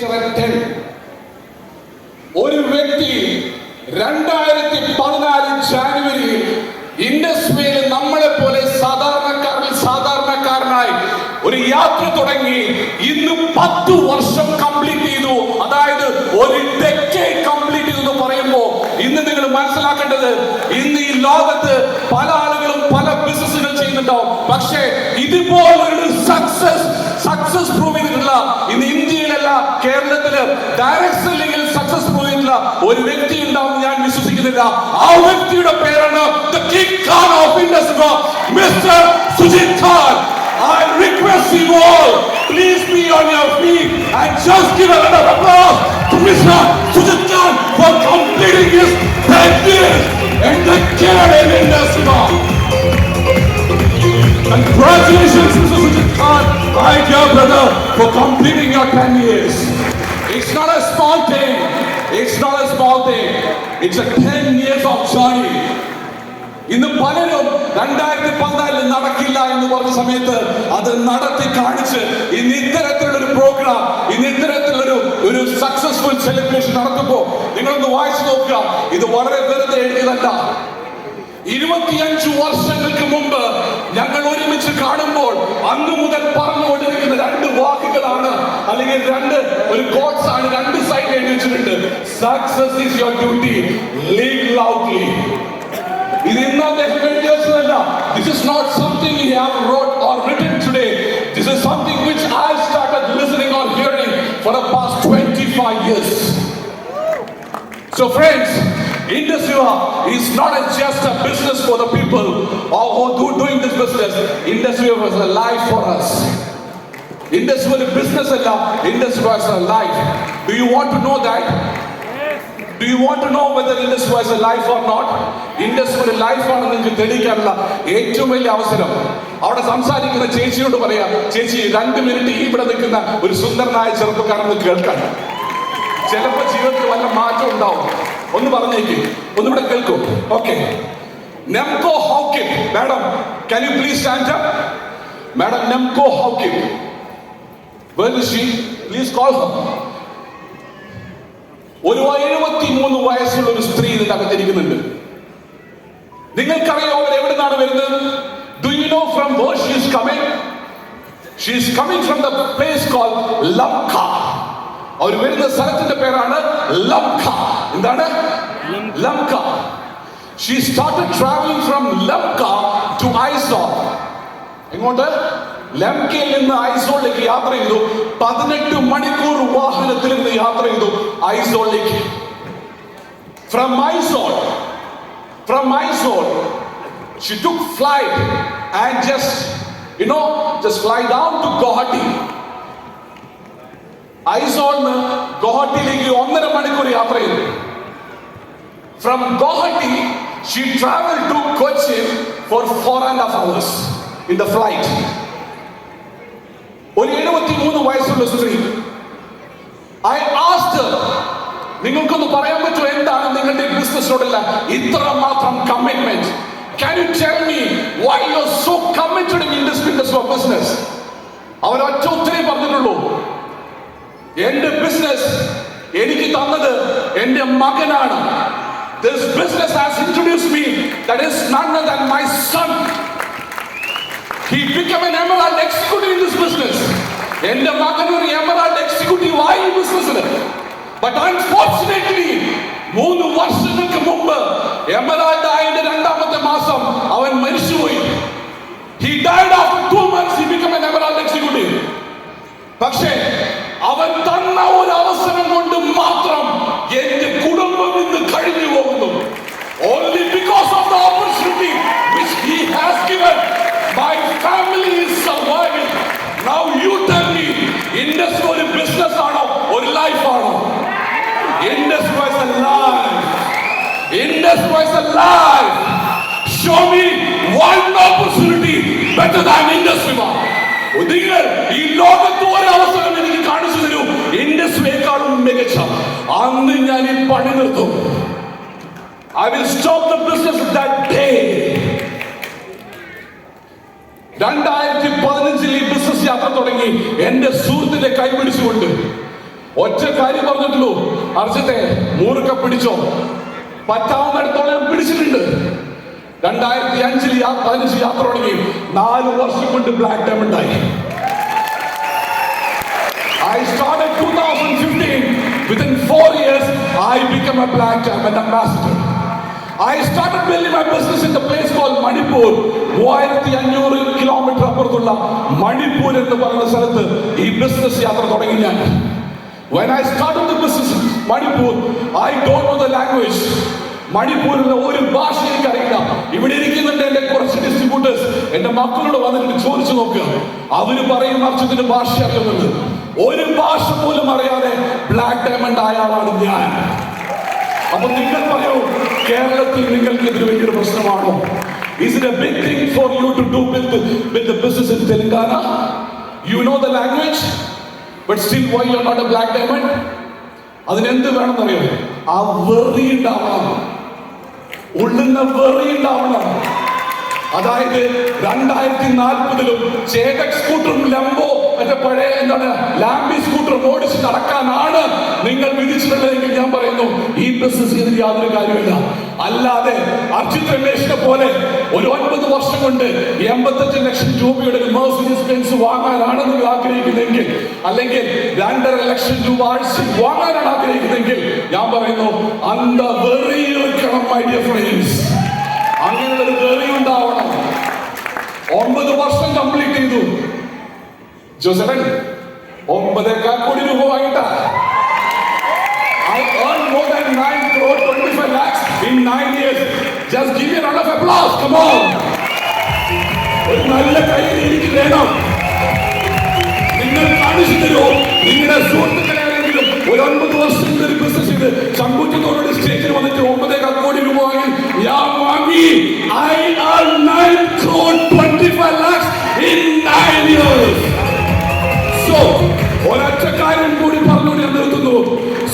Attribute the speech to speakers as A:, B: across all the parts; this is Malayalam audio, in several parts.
A: 10. ഒരു വ്യക്തി രണ്ടായിരത്തി പതിനാല് ജാനുവരിയിൽ ഇൻഡസ്ട്രിയിൽ നമ്മളെ പോലെ സാധാരണക്കാരിൽ സാധാരണക്കാരനായി ഒരു യാത്ര തുടങ്ങി ഇന്ന് പത്തു വർഷം കംപ്ലീറ്റ് ചെയ്തു അതായത് ഒരു ഡെക്കേഡ് കംപ്ലീറ്റ് ചെയ്തു എന്ന് പറയുമ്പോൾ ഇന്ന് നിങ്ങൾ മനസ്സിലാക്കേണ്ടത് ഇന്ന് ഈ ലോകത്ത് പല ആളുകളും പല ബിസിനസ്സുകൾ ചെയ്യുന്നുണ്ടാവും പക്ഷേ ഇതുപോലൊരു സക്സസ് സക്സസ് പ്രൂവ് ചെയ്തിട്ടുള്ള ഇന്ന് ഇന്ത്യയിലല്ല കേരളത്തിൽ ഡയറക്ട് സെല്ലിംഗിൽ സക്സസ് പ്രൂവ് ചെയ്തിട്ടുള്ള ഒരു വ്യക്തി ഉണ്ടാവും ഞാൻ വിശ്വസിക്കുന്നില്ല ആ വ്യക്തിയുടെ പേരാണ് industry mister Sujith Khan request you all, please be on your feet and just give a round of applause to Mr. Sujit Khan for completing his 10 years in the Canadian industry. Congratulations, Mr. Sujit My dear brother, for completing your 10 years. It's not a small thing. It's not a small thing. It's a 10 years of journey. ഇന്ന് പലരും രണ്ടായിരത്തി പതിനാലിൽ നടക്കില്ല എന്ന് പറഞ്ഞ സമയത്ത് അത് നടത്തി കാണിച്ച് ഇന്ന് ഇത്തരത്തിലുള്ള ഒരു പ്രോഗ്രാം ഇന്ന് ഇത്തരത്തിലൊരു ഒരു സക്സസ്ഫുൾ സെലിബ്രേഷൻ നടത്തുമ്പോൾ നിങ്ങളൊന്ന് വായിച്ചു നോക്കുക ഇത് വളരെ വെറുതെ എഴുതിയതല്ല ഇരുപത്തിയഞ്ചു വർഷങ്ങൾക്ക് മുമ്പ് ഞങ്ങൾ ഒരുമിച്ച് കാണുമ്പോൾ അന്നു മുതൽ പറഞ്ഞുകൊണ്ടിരിക്കുന്ന രണ്ട് വാക്കുകളാണ്. അല്ലെങ്കിൽ രണ്ട് ഒരു കോട്സ് ആണ് രണ്ട് സൈഡ് എഴുതി വെച്ചിട്ടുണ്ട്. Success is your duty leave loudly ഇത് ഇന്ന് അദ്ദേഹം എഴുതി വെച്ചതല്ല. This is not something he have wrote or written today this is something which I started listening or hearing for the past 25 years. So friends, Indusua is not a, just a business for the people or who do doing this business. Industry was a life for us. Indusua ഒരു business അല്ല, Indusua is a life. Do you want to know that? Do you want to know whether Indusua is a life or not? Indusua ഒരു life ആണെന്ന് നിങ്ങൾക്ക് തെളിയിക്കാനുള്ള ഏറ്റവും വലിയ അവസരം അവിടെ സംസാരിക്കുന്ന ചേച്ചിയോട് പറയാം ചേച്ചി രണ്ട് മിനിറ്റ് ഇവിടെ നിൽക്കുന്ന ഒരു സുന്ദരനായ ചെറുപ്പക്കാരൻ കേൾക്കാൻ ചിലപ്പോ ജീവിതത്തിൽ വല്ല മാറ്റം ഉണ്ടാവും ഒന്ന് പറഞ്ഞേക്ക്. ഒന്നിവിടെ കേൾക്കൂ. Okay Nemko Haukin madam can you please stand up madam Nemko Haukin is she? Please call her. ഒരു എഴുപത്തി മൂന്ന് വയസ്സുള്ള ഒരു സ്ത്രീ ഇതിന്റെ അകത്തിരിക്കുന്നുണ്ട്. നിങ്ങൾക്കറിയോ അവർ എവിടെ നിന്നാണ് വരുന്നത്? Do you know from where she is coming she is coming from the place call Lamkha അവർ വരുന്ന സ്ഥലത്തിന്റെ പേരാണ് ലംക എന്താണ് Lanka she started travelling from Lanka to Aizawl എങ്ങോട്ട് ലംകയിൽ നിന്ന് ഐസോളിലേക്ക് യാത്ര ചെയ്തു പതിനെട്ട് മണിക്കൂർ വാഹനത്തിൽ നിന്ന് യാത്ര ചെയ്തു ഐസോളിലേക്ക് from Aizawl from Aizawl she took flight and just you know just fly down to Guwahati ഐസോളിന് ഗുവാഹട്ടിയിലേക്ക് ഒന്നര മണിക്കൂർ യാത്ര ചെയ്തു. From Guwahati she travel to Cochin for four and half hours in the flight ഒരു എഴുപത്തി മൂന്ന് വയസ്സുള്ള സ്ത്രീ. ഐ ആസ്റ്റ് നിങ്ങൾക്കൊന്ന് പറയാൻ പറ്റുമോ എന്താണ് നിങ്ങളുടെ ബിസിനസ്സിനോടുള്ള ഇത്ര മാത്രം commitment can you tell me why you are so committed in this business of business അവർ ഒറ്റ ഉത്തരേ പറഞ്ഞിട്ടുള്ളൂ. എന്റെ ബിസിനസ് എനിക്ക് തന്നത് എന്റെ മകനാണ്. This business has introduced me. That is none other than my son. He became an emerald executive in this business. എന്റെ മകൻ ഒരു എമറാൾഡ് എക്സിക്യൂട്ടീവ് ആയി ബിസിനസ്സിൽ ബട്ട് അൺഫോർച്ചുനേറ്റ്ലി മൂന്ന് വർഷങ്ങൾക്ക് മുമ്പ് എമറാൾഡ് ആയതിന്റെ രണ്ടാമത്തെ മാസം അവൻ മരിച്ചുപോയി. He died of two months he become an emerald executive പക്ഷേ അവൻ തന്ന ഒരു അവസരം കൊണ്ട് മാത്രം എന്റെ കുടുംബം ഇന്ന് കഴിഞ്ഞു പോകുന്നു only because of the opportunity which he has given my family is surviving now you tell me industry ഒരു ബിസിനസ് ആണോ ഒരു ലൈഫ് ആണോ industry is a life industry is a life show me one opportunity better than industry നിങ്ങൾ ഈ ലോകത്ത് ഒരവസരം എനിക്ക് കാണിച്ചു തരൂ. ഇൻഡസ്ട്രിയേക്കാളും മികച്ച. അന്ന് ഞാൻ ഈ പണി നിർത്തും. I will stop the business that day രണ്ടായിരത്തി പതിനഞ്ചിൽ ഈ ബിസിനസ് യാത്ര തുടങ്ങി. എന്റെ സുഹൃത്തിന്റെ കൈപിടിച്ചുകൊണ്ട്. ഒറ്റ കാര്യം പറഞ്ഞിട്ടുള്ളൂ. അർജത്തെ മൂർക്ക പിടിച്ചോ. പറ്റാവുന്നിടത്തോളം പിടിച്ചിട്ടുണ്ട്. രണ്ടായിരത്തി അഞ്ചിൽ പതിനഞ്ച് യാത്ര തുടങ്ങി. നാല് വർഷം കൊണ്ട് ബ്ലാക്ക് ഡയമണ്ട് ആയി I started 2015. Within four years, I became a black diamond ambassador. I started building my business in the place called Manipur. മൂവായിരത്തി അഞ്ഞൂറ് കിലോമീറ്റർ അപ്പുറത്തുള്ള മണിപ്പൂർ എന്ന് പറയുന്ന സ്ഥലത്ത് ഈ ബിസിനസ് യാത്ര തുടങ്ങി ഞാൻ When I started the business in Manipur, I don't know the language. മണിപ്പൂരിലെ ഒരു ഭാഷ എനിക്കറിയില്ല ഇവിടെ ഇരിക്കുന്നുണ്ട് എന്റെ കുറച്ച് എന്റെ മക്കളോട് വന്നിട്ട് ചോദിച്ചു നോക്കുക അവർ പറയും അർത്ഥത്തിന് ഭാഷ അറിയുന്നത് ഒരു ഭാഷ പോലും അറിയാതെ ബ്ലാക്ക് ഡയമണ്ട് ആയ ഞാൻ. അപ്പൊ നിങ്ങൾ പറയൂ കേരളത്തിൽ നിങ്ങൾക്ക് ഇതിന് വലിയൊരു പ്രശ്നമാണോ? Is it a big thing for you to do with with the business in Telangana? You know the language, but still why you're not a black diamond? അതിനെന്ത് വേണമെന്നറിയോ? ആ വെറി ഉണ്ടാവണം. ഉള്ളുന്ന വെറി ഉണ്ടാവണം. അതായത് രണ്ടായിരത്തി നാൽപ്പതിലും ചേതക് സ്കൂട്ടറും ലംബോ മറ്റേ പഴയ എന്താണ് ലാംബി സ്കൂട്ടറും ഓടിച്ച് നടക്കാനാണ് നിങ്ങൾ വിധിച്ചിട്ടുള്ളതെങ്കിൽ ഞാൻ പറയുന്നു ഈ ബിസിനസ് ഇതിന് യാതൊരു കാര്യമില്ല അല്ലാതെ അർജിത് രമേശിനെ പോലെ ഒരു ഒൻപത് വർഷം കൊണ്ട് എൺപത്തഞ്ച് ലക്ഷം രൂപയുടെ ഒരു ബെൻസ് വാങ്ങാനാണ് നിങ്ങൾ ആഗ്രഹിക്കുന്നതെങ്കിൽ അല്ലെങ്കിൽ രണ്ടര ലക്ഷം രൂപ ആഴ്ച വാങ്ങാനാണ് ആഗ്രഹിക്കുന്നതെങ്കിൽ ഞാൻ പറയുന്നു അന്ത ഡിയർ ഫ്രണ്ട്സ് അങ്ങനെ ഒരു വെറി ഉണ്ടാവണം ഒമ്പത് വർഷം കംപ്ലീറ്റ് ചെയ്തു ജോസഫൻ ഒമ്പതേക്കാൾ കോടി രൂപ വാങ്ങിട്ട I earned more than 9 crore 25 lakhs in 9 years. Just give me a round of applause. Come on. ഒരു നല്ല കൈ എനിക്ക് വേണം നിങ്ങൾ കാണിച്ചു തരുമോ നിങ്ങളുടെ സുഹൃത്തുക്കളെ കാര്യം കൂടി പറഞ്ഞുകൊണ്ട് ഞാൻ നിർത്തുന്നു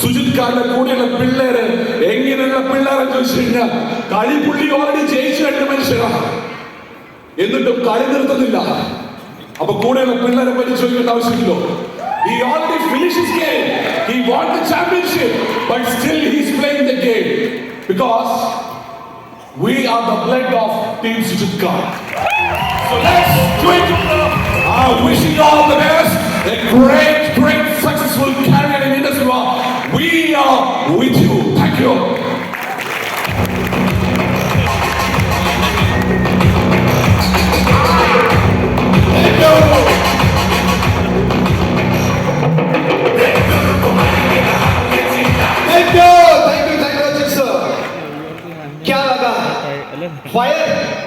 A: സുജിത് ഖാന്റെ കൂടെയുള്ള പിള്ളേര് എങ്ങനെയുള്ള പിള്ളേരെ ചോദിച്ചു കഴിഞ്ഞാൽ കളി പുള്ളി ഓൾറെഡി ജയിച്ചു രണ്ട് മനുഷ്യരാണ് എന്നിട്ടും കളി നിർത്തുന്നില്ല അപ്പൊ കൂടെയുള്ള പിള്ളേരെ പറ്റി ചോദിക്കേണ്ട ആവശ്യമില്ലോ He already finished his game. He won the championship, but still he's playing the game because we are the blood of Team Sujit So let's do it. I wish you all the best. a great, great successful career in industry. We are with you. Thank you. Thank you,
B: thank you, thank you. Kya? Fire.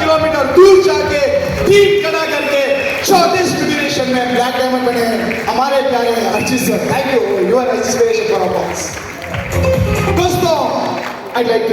B: Kilometre दूर जाके टीम खड़ा करके चौतीस डिविनेशन में ब्लैक डायमंड बने। हमारे प्यारे Arjit sir thank you you are inspiration for our दोस्तों आई लाइक